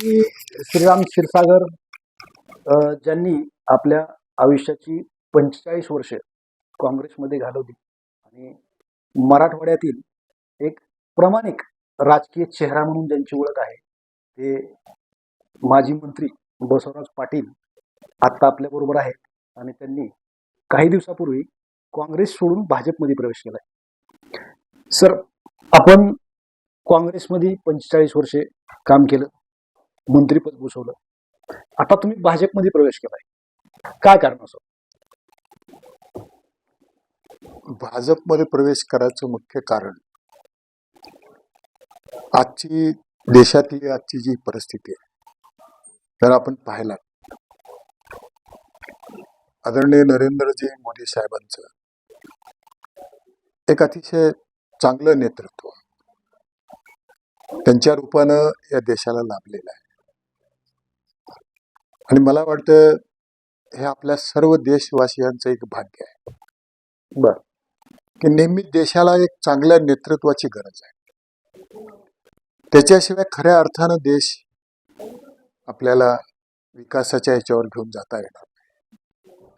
की श्रीराम क्षीरसागर ज्यांनी आपल्या आयुष्याची पंचेचाळीस वर्षे काँग्रेसमध्ये घालवली. आणि मराठवाड्यातील एक प्रामाणिक राजकीय चेहरा म्हणून ज्यांची ओळख आहे ते माजी मंत्री बसवराज पाटील आत्ता आपल्याबरोबर आहेत. आणि त्यांनी काही दिवसापूर्वी काँग्रेस सोडून भाजपमध्ये प्रवेश केलाय. सर आपण काँग्रेसमध्ये पंचेचाळीस वर्षे काम केलं. मंत्रीपद भूषवलं. आता तुम्ही भाजपमध्ये प्रवेश केलाय. काय कारण असं? भाजपमध्ये प्रवेश करायचं मुख्य कारण आजची देशातली आजची जी परिस्थिती आहे तर आपण पाहिला आदरणीय नरेंद्रजी मोदी साहेबांचं एक अतिशय चांगलं नेतृत्व त्यांच्या रूपानं या देशाला लाभलेलं आहे. आणि मला वाटतं हे आपल्या सर्व देशवासियांचं एक भाग्य आहे. बर. की नेहमी देशाला एक चांगल्या नेतृत्वाची गरज आहे. त्याच्याशिवाय खऱ्या अर्थानं देश आपल्याला विकासाच्या ह्याच्यावर घेऊन जाता येणार नाही.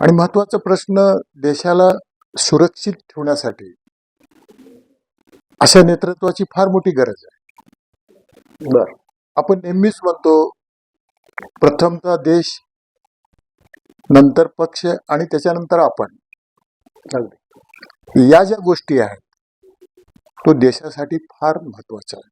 आणि महत्त्वाचा प्रश्न देशाला सुरक्षित ठेवण्यासाठी अशा नेतृत्वाची फार मोठी गरज आहे. बर. आपण नेहमीच म्हणतो प्रथमचा देश नंतर पक्ष आणि त्याच्यानंतर आपण. या ज्या गोष्टी आहेत तो देशासाठी फार महत्त्वाचा आहे.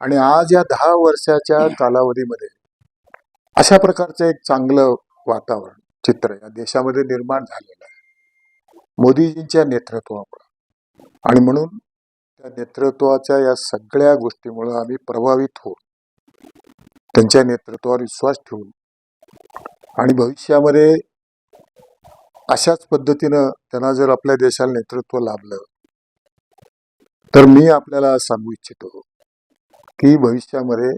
आणि आज या दहा वर्षाच्या कालावधीमध्ये अशा प्रकारचं एक चांगलं वातावरण चित्र या देशामध्ये निर्माण झालेलं आहे. मोदीजींच्या नेतृत्वामुळे. आणि म्हणून त्या नेतृत्वाच्या या सगळ्या गोष्टीमुळे आम्ही प्रभावित होऊ त्यांच्या नेतृत्वावर विश्वास ठेवून आणि भविष्यामध्ये अशाच पद्धतीनं त्यांना जर आपल्या देशाला नेतृत्व लाभलं तर मी आपल्याला सांगू इच्छितो की भविष्यामध्ये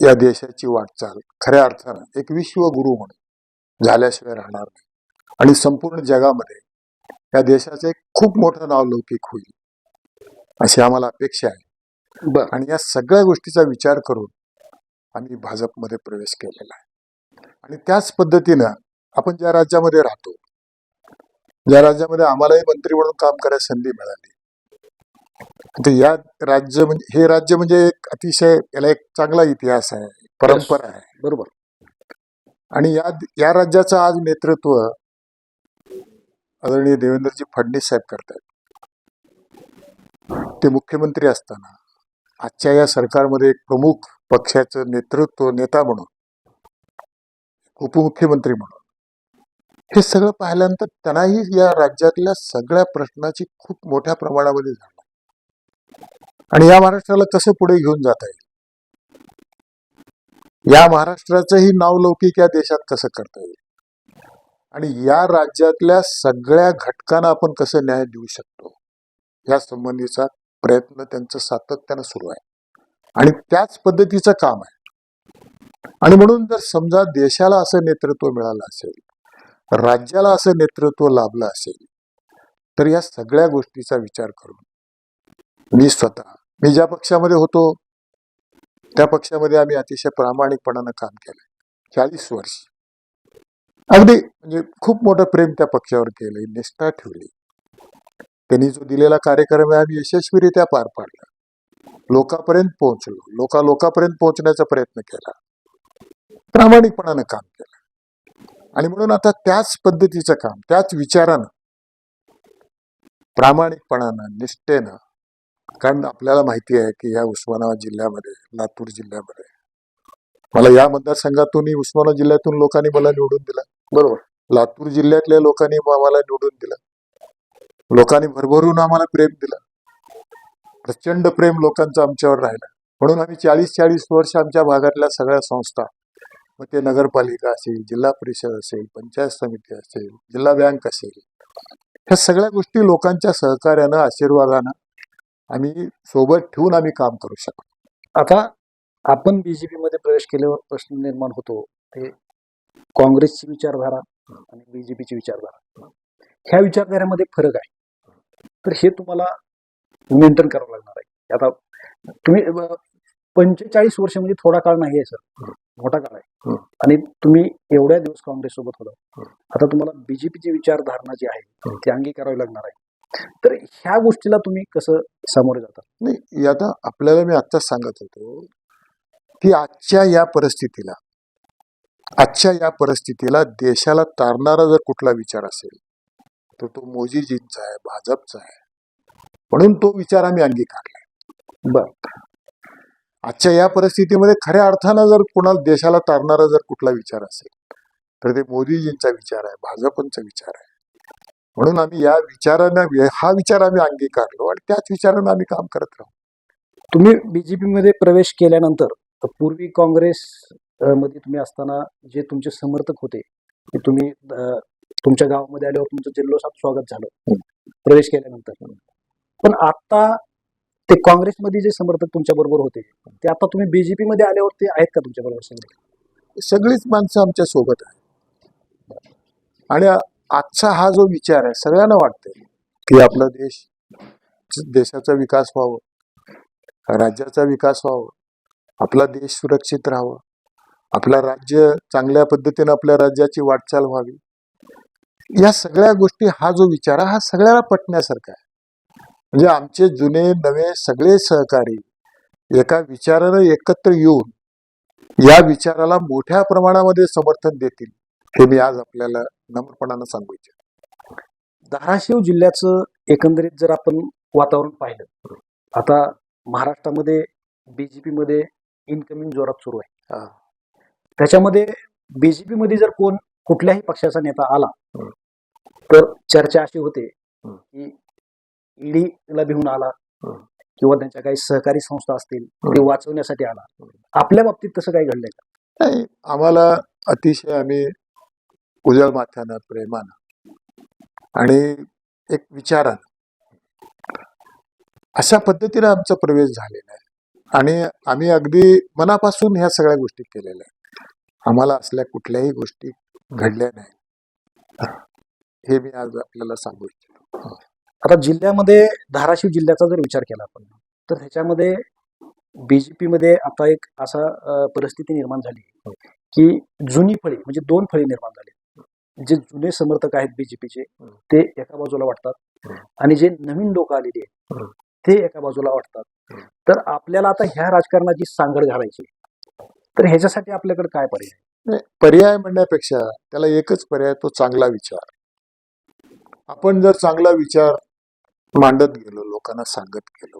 या देशाची वाटचाल खऱ्या अर्थानं एक विश्वगुरु म्हणून झाल्याशिवाय राहणार नाही. आणि संपूर्ण जगामध्ये या देशाचं एक खूप मोठं नाव लौकिक होईल अशी आम्हाला अपेक्षा आहे. आणि या सगळ्या गोष्टीचा विचार करून आम्ही भाजपमध्ये प्रवेश केलेला आहे. आणि त्याच पद्धतीनं आपण ज्या राज्यामध्ये राहतो ज्या राज्यामध्ये आम्हालाही मंत्री म्हणून काम करायची संधी मिळाली. तर या राज्य म्हणजे हे राज्य म्हणजे एक अतिशय याला एक चांगला इतिहास आहे परंपरा आहे. बरोबर. आणि या या राज्याचं आज नेतृत्व आदरणीय देवेंद्रजी फडणवीस साहेब करतात ते मुख्यमंत्री असताना आजच्या या सरकारमध्ये एक प्रमुख पक्षाचं नेतृत्व नेता म्हणून उपमुख्यमंत्री म्हणून. हे सगळं पाहिल्यानंतर त्यांनाही या राज्यातल्या सगळ्या प्रश्नाची खूप मोठ्या प्रमाणामध्ये झालं. आणि या महाराष्ट्राला कसं पुढे घेऊन जाता येईल. या महाराष्ट्राचंही नाव लौकिक या देशात कसं करता येईल. आणि या राज्यातल्या सगळ्या घटकांना आपण कसं न्याय देऊ शकतो या संबंधीचा प्रयत्न त्यांचं सातत्यानं सुरू आहे. आणि त्याच पद्धतीचं काम आहे. आणि म्हणून जर समजा देशाला असं नेतृत्व मिळालं असेल राज्याला असं नेतृत्व लाभलं असेल तर या सगळ्या गोष्टीचा विचार करून मी स्वतः मी ज्या पक्षामध्ये होतो त्या पक्षामध्ये आम्ही अतिशय प्रामाणिकपणानं काम केलं. चाळीस वर्ष. अगदी म्हणजे खूप मोठं प्रेम त्या पक्षावर केलं निष्ठा ठेवली. त्यांनी जो दिलेला कार्यक्रम आहे आम्ही यशस्वीरित्या पार पाडला. लोकांपर्यंत पोहोचलो. लोका लोकांपर्यंत पोहोचण्याचा प्रयत्न केला. प्रामाणिकपणानं काम केलं. आणि म्हणून आता त्याच पद्धतीचं काम त्याच विचारानं प्रामाणिकपणानं निष्ठेनं कारण आपल्याला माहिती आहे की या उस्मानाबाद जिल्ह्यामध्ये लातूर जिल्ह्यामध्ये मला या मतदारसंघातूनही उस्मानाबाद जिल्ह्यातून लोकांनी मला निवडून दिलं. बरोबर. लातूर जिल्ह्यातल्या लोकांनी आम्हाला निवडून दिलं. लोकांनी भरभरून आम्हाला प्रेम दिलं. प्रचंड प्रेम लोकांचं आमच्यावर राहिलं. म्हणून आम्ही चाळीस चाळीस वर्ष आमच्या भागातल्या सगळ्या संस्था मग ते नगरपालिका असेल जिल्हा परिषद असेल पंचायत समिती असेल जिल्हा बँक असेल ह्या सगळ्या गोष्टी लोकांच्या सहकार्यानं आशीर्वादानं आम्ही सोबत ठेवून आम्ही काम करू शकतो. आता आपण बीजेपी मध्ये प्रवेश केल्यावर प्रश्न निर्माण होतो ते काँग्रेसची विचारधारा आणि बीजेपीची विचारधारा. ह्या विचारधाऱ्यामध्ये फरक आहे. तर हे तुम्हाला मेंटेन करावं लागणार आहे. आता तुम्ही पंचेचाळीस वर्ष म्हणजे थोडा काळ नाही आहे सर. मोठा काळ आहे. आणि तुम्ही एवढ्या दिवस काँग्रेस सोबत होता. आता तुम्हाला बीजेपीची विचारधारणा जी आहे. ती अंगीकारावी लागणार आहे. तर ह्या गोष्टीला तुम्ही कसं सामोरे जाता? नाही आता आपल्याला मी आत्ताच सांगत होतो की आजच्या या परिस्थितीला आजच्या या परिस्थितीला देशाला तारणारा जर कुठला विचार असेल तर तो मोदीजींचा आहे भाजपचा आहे. म्हणून तो विचार आम्ही अंगीकारलाय. बर. आजच्या या परिस्थितीमध्ये खऱ्या अर्थानं जर कुणाला देशाला तारणारा जर कुठला विचार असेल तर ते मोदीजींचा विचार आहे भाजपचा विचार आहे. म्हणून आम्ही या विचारानं हा विचार आम्ही अंगीकारलो आणि त्याच विचारानं आम्ही काम करत राहू. तुम्ही बीजेपी मध्ये प्रवेश केल्यानंतर पूर्वी काँग्रेस मध्ये तुम्ही असताना जे तुमचे समर्थक होते की तुम्ही तुमच्या गावामध्ये आल्यावर तुमचं जल्लोषात स्वागत झालं. प्रवेश केल्यानंतर. पण आता ते काँग्रेसमध्ये जे समर्थक तुमच्या बरोबर होते ते आता तुम्ही बीजेपी मध्ये आल्यावर ते आहेत का तुमच्या बरोबर सगळीच माणसं आमच्यासोबत आहे आणि आजचा हा जो विचार आहे सगळ्यांना वाटतंय की आपला देश देशाचा विकास व्हावं राज्याचा विकास व्हावं आपला देश सुरक्षित राहावं आपला राज्य चांगल्या पद्धतीने आपल्या राज्याची वाटचाल व्हावी. या सगळ्या गोष्टी हा जो विचार आहे हा सगळ्याला पटण्यासारखा आहे. म्हणजे आमचे जुने नवे सगळे सहकारी एका विचारानं एकत्र येऊन या विचाराला मोठ्या प्रमाणामध्ये समर्थन देतील हे मी आज आपल्याला नम्रपणानं सांगू इच्छितो धाराशिव जिल्ह्याचं एकंदरीत जर आपण वातावरण पाहिलं आता महाराष्ट्रामध्ये बीजेपी मध्ये इनकमिंग जोरात सुरू आहे. त्याच्यामध्ये बीजेपी मध्ये जर कोण कुठल्याही पक्षाचा नेता आला. तर चर्चा अशी होते. की ईडीला भिवून आला. किंवा त्यांच्या काही सहकारी संस्था असतील. ते वाचवण्यासाठी आला. आपल्या बाबतीत तसं काही घडलंय का नाही आम्हाला अतिशय आम्ही उजळ माथ्यानं प्रेमानं आणि एक विचारानं अशा पद्धतीनं आमचा प्रवेश झालेला आहे आणि आम्ही अगदी मनापासून ह्या सगळ्या गोष्टी केलेल्या आहेत आम्हाला असल्या कुठल्याही गोष्टी घडल्या नाही हे मी आज आपल्याला सांगू इच्छितो आता जिल्ह्यामध्ये धाराशिव जिल्ह्याचा जर विचार केला आपण तर ह्याच्यामध्ये बीजेपी मध्ये आता एक असा परिस्थिती निर्माण झाली की जुनी फळी म्हणजे दोन फळी निर्माण झाली जे जुने समर्थक आहेत बीजेपीचे हं. ते एका बाजूला वाटतात हं. आणि जे नवीन लोक आलेली हं. आहेत ते एका बाजूला वाटतात हं. तर आपल्याला आता ह्या राजकारणाची सांगड घालायची तर ह्याच्यासाठी आपल्याकडे काय पर्याय पर्याय म्हणण्यापेक्षा त्याला एकच पर्याय तो चांगला विचार आपण जर चांगला विचार मांडत गेलो लोकांना सांगत गेलो.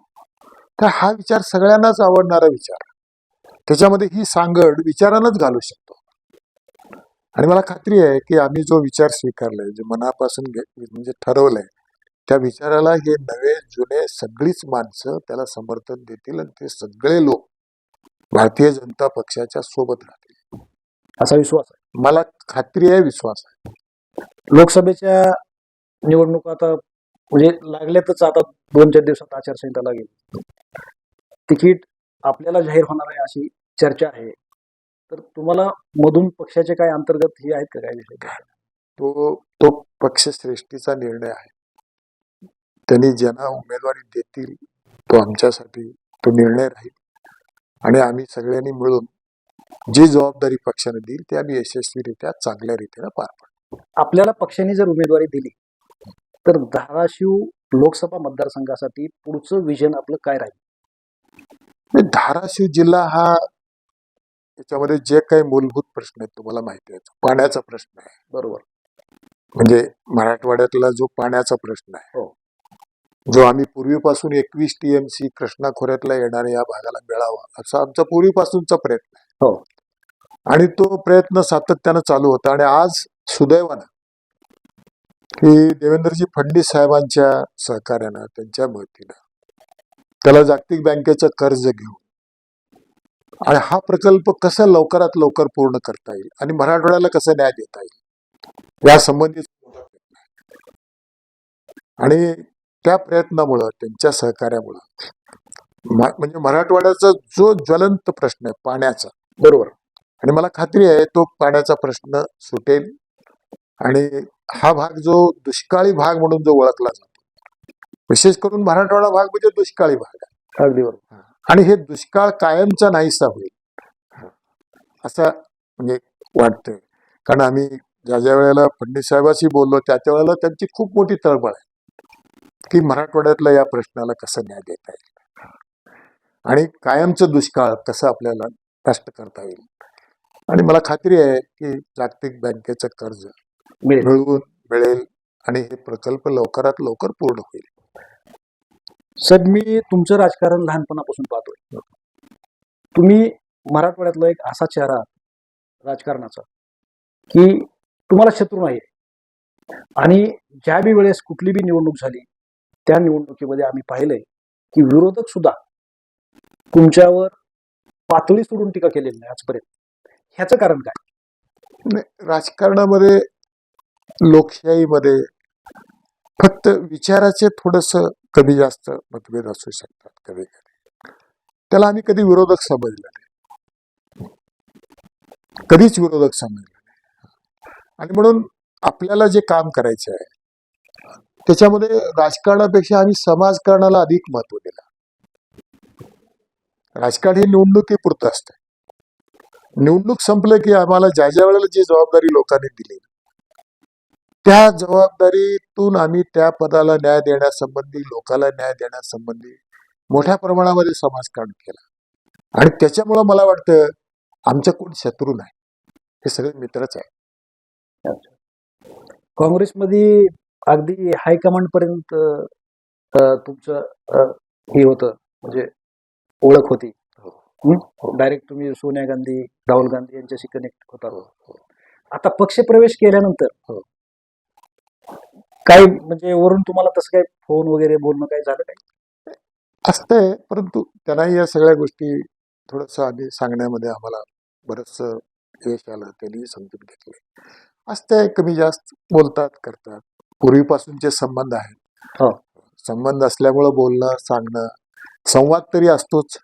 तर हा विचार सगळ्यांनाच आवडणारा विचार. त्याच्यामध्ये ही सांगड विचारानंच घालू शकतो. आणि मला खात्री आहे की आम्ही जो विचार स्वीकारलाय जे मनापासून घे- म्हणजे ठरवलंय त्या विचाराला हे नवे जुने सगळीच माणसं त्याला समर्थन देतील आणि ते सगळे लोक भारतीय जनता पक्षाच्या सोबत राहतील. असा विश्वास आहे. मला खात्री आहे विश्वास आहे. लोकसभेच्या निवडणुका आता म्हणजे लागल्यातच आता दोन चार दिवसात आचारसंहिता लागेल. तिकीट आपल्याला जाहीर होणार आहे अशी चर्चा आहे. तर तुम्हाला मधून पक्षाचे काय अंतर्गत हे आहेत का काय विषय? तो तो पक्षश्रेष्ठीचा निर्णय आहे. त्यांनी ज्यांना उमेदवारी देतील तो आमच्यासाठी तो निर्णय राहील. आणि आम्ही सगळ्यांनी मिळून जी जबाबदारी पक्षाने देईल ती आम्ही यशस्वीरित्या चांगल्या रीतीने पार पाडू. आपल्याला पक्षाने जर उमेदवारी दिली तर धाराशिव लोकसभा मतदारसंघासाठी पुढचं विजन आपलं काय राहील? धाराशिव जिल्हा हा याच्यामध्ये जे काही मूलभूत प्रश्न आहेत तुम्हाला माहिती आहे. पाण्याचा प्रश्न आहे. बरोबर. म्हणजे मराठवाड्यातला जो पाण्याचा प्रश्न आहे हो. जो आम्ही पूर्वीपासून एकवीस टीएमसी कृष्णा खोऱ्यातला येणाऱ्या या भागाला मिळावा असा आमचा पूर्वीपासूनचा प्रयत्न आहे. हो. आणि तो प्रयत्न सातत्यानं चालू होता आणि आज सुदैवानं की देवेंद्रजी फडणवीस साहेबांच्या सहकार्यानं त्यांच्या मदतीनं त्याला जागतिक बँकेचं कर्ज घेऊन आणि हा प्रकल्प कसा लवकरात लवकर पूर्ण करता येईल आणि मराठवाड्याला कसं न्याय देता येईल या संबंधित आणि त्या प्रयत्नामुळं त्यांच्या सहकार्यामुळं म्हणजे मराठवाड्याचा जो ज्वलंत प्रश्न आहे पाण्याचा बरोबर. आणि मला खात्री आहे तो पाण्याचा प्रश्न सुटेल आणि हा भाग जो दुष्काळी भाग म्हणून जो ओळखला जातो. विशेष करून मराठवाडा भाग म्हणजे दुष्काळी भाग. आहे अगदी बरोबर. आणि हे दुष्काळ कायमचा नाहीसा होईल. असं म्हणजे वाटतंय. कारण आम्ही ज्या ज्या वेळेला फडणवीस साहेबाशी बोललो त्या त्या वेळेला त्यांची खूप मोठी तळमळ आहे. की मराठवाड्यातल्या या प्रश्नाला कसं न्याय देता येईल? आणि कायमचं दुष्काळ कसं आपल्याला नष्ट करता येईल? आणि मला खात्री आहे की जागतिक बँकेचं कर्ज मिळेल. मिळवून मिळेल आणि हे प्रकल्प लवकरात लवकर पूर्ण होईल. सर मी तुमचं राजकारण लहानपणापासून पाहतोय. तुम्ही मराठवाड्यातला एक असा चेहरा राजकारणाचा की तुम्हाला शत्रू नाही आणि ज्या बी वेळेस कुठली बी निवडणूक झाली त्या निवडणुकीमध्ये आम्ही पाहिलंय की विरोधक सुद्धा तुमच्यावर पातळी सोडून टीका केलेली नाही आजपर्यंत. ह्याचं कारण काय? राजकारणामध्ये लोकशाहीमध्ये फक्त विचाराचे थोडस कमी जास्त मतभेद असू शकतात कधी कधी. त्याला आम्ही कधी विरोधक समजलं नाही. कधीच विरोधक समजलं नाही. आणि म्हणून आपल्याला जे काम करायचे आहे त्याच्यामध्ये राजकारणापेक्षा आम्ही समाजकारणाला अधिक महत्त्व दिलं. राजकारण हे निवडणुकीपुरतं असतं. निवडणूक संपलं की आम्हाला ज्या ज्या वेळेला जी जबाबदारी लोकांनी दिली त्या जबाबदारीतून आम्ही त्या पदाला न्याय देण्यासंबंधी लोकाला न्याय देण्यासंबंधी मोठ्या प्रमाणामध्ये समाजकारण केलं. आणि त्याच्यामुळं मला वाटतं आमच्या कोण शत्रू नाही. हे सगळे मित्रच आहे काँग्रेसमध्ये अगदी हायकमांड पर्यंत तुमचं हे होतं म्हणजे ओळख होती. डायरेक्ट तुम्ही सोनिया गांधी राहुल गांधी यांच्याशी कनेक्ट होता. आता पक्षप्रवेश केल्यानंतर हो. काय म्हणजे वरून तुम्हाला तसं काय फोन वगैरे बोलणं काय झालं काय असतंय परंतु त्यांनाही या सगळ्या गोष्टी थोडस आधी सांगण्यामध्ये आम्हाला बरंच यश आलं त्यांनी समजून घेतले असतंय कमी जास्त बोलतात करतात. पूर्वीपासूनचे संबंध आहेत. हो. संबंध असल्यामुळं बोलणं सांगणं संवाद तरी असतोच.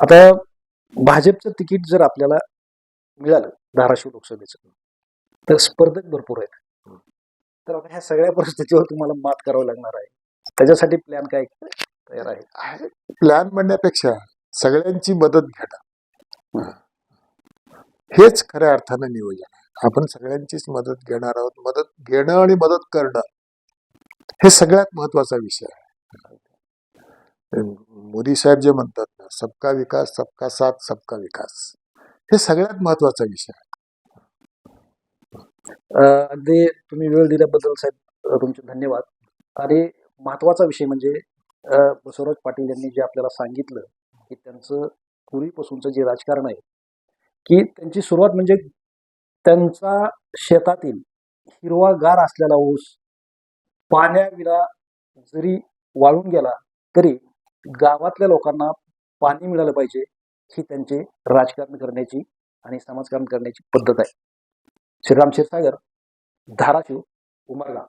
आता भाजपचं तिकीट जर आपल्याला मिळालं धाराशिव लोकसभेचं तर स्पर्धक भरपूर आहेत. तर आता ह्या सगळ्या परिस्थितीवर तुम्हाला मात करावं लागणार आहे. त्याच्यासाठी प्लॅन काय तयार आहे? प्लॅन म्हणण्यापेक्षा सगळ्यांची मदत घेणं हेच खऱ्या अर्थानं नियोजन आहे. आपण सगळ्यांचीच मदत घेणार आहोत. मदत घेणं आणि मदत करणं हे सगळ्यात महत्त्वाचा विषय आहे. मोदी साहेब जे म्हणतात ना सबका विकास सबका साथ सबका विकास. हे सगळ्यात महत्त्वाचा विषय आहे. अगदी तुम्ही वेळ दिल्याबद्दल साहेब तुमचे धन्यवाद. आणि महत्त्वाचा विषय म्हणजे बसवराज पाटील यांनी जे आपल्याला सांगितलं की त्यांचं पूर्वीपासूनचं जे राजकारण आहे की त्यांची सुरुवात म्हणजे त्यांचा शेतातील हिरवागार असलेला ऊस पाण्याविना जरी वाळून गेला तरी गावातल्या लोकांना पाणी मिळालं पाहिजे ही त्यांचे राजकारण करण्याची आणि समाजकारण करण्याची पद्धत आहे. श्रीराम क्षीरसागर धाराशिव उमरगा.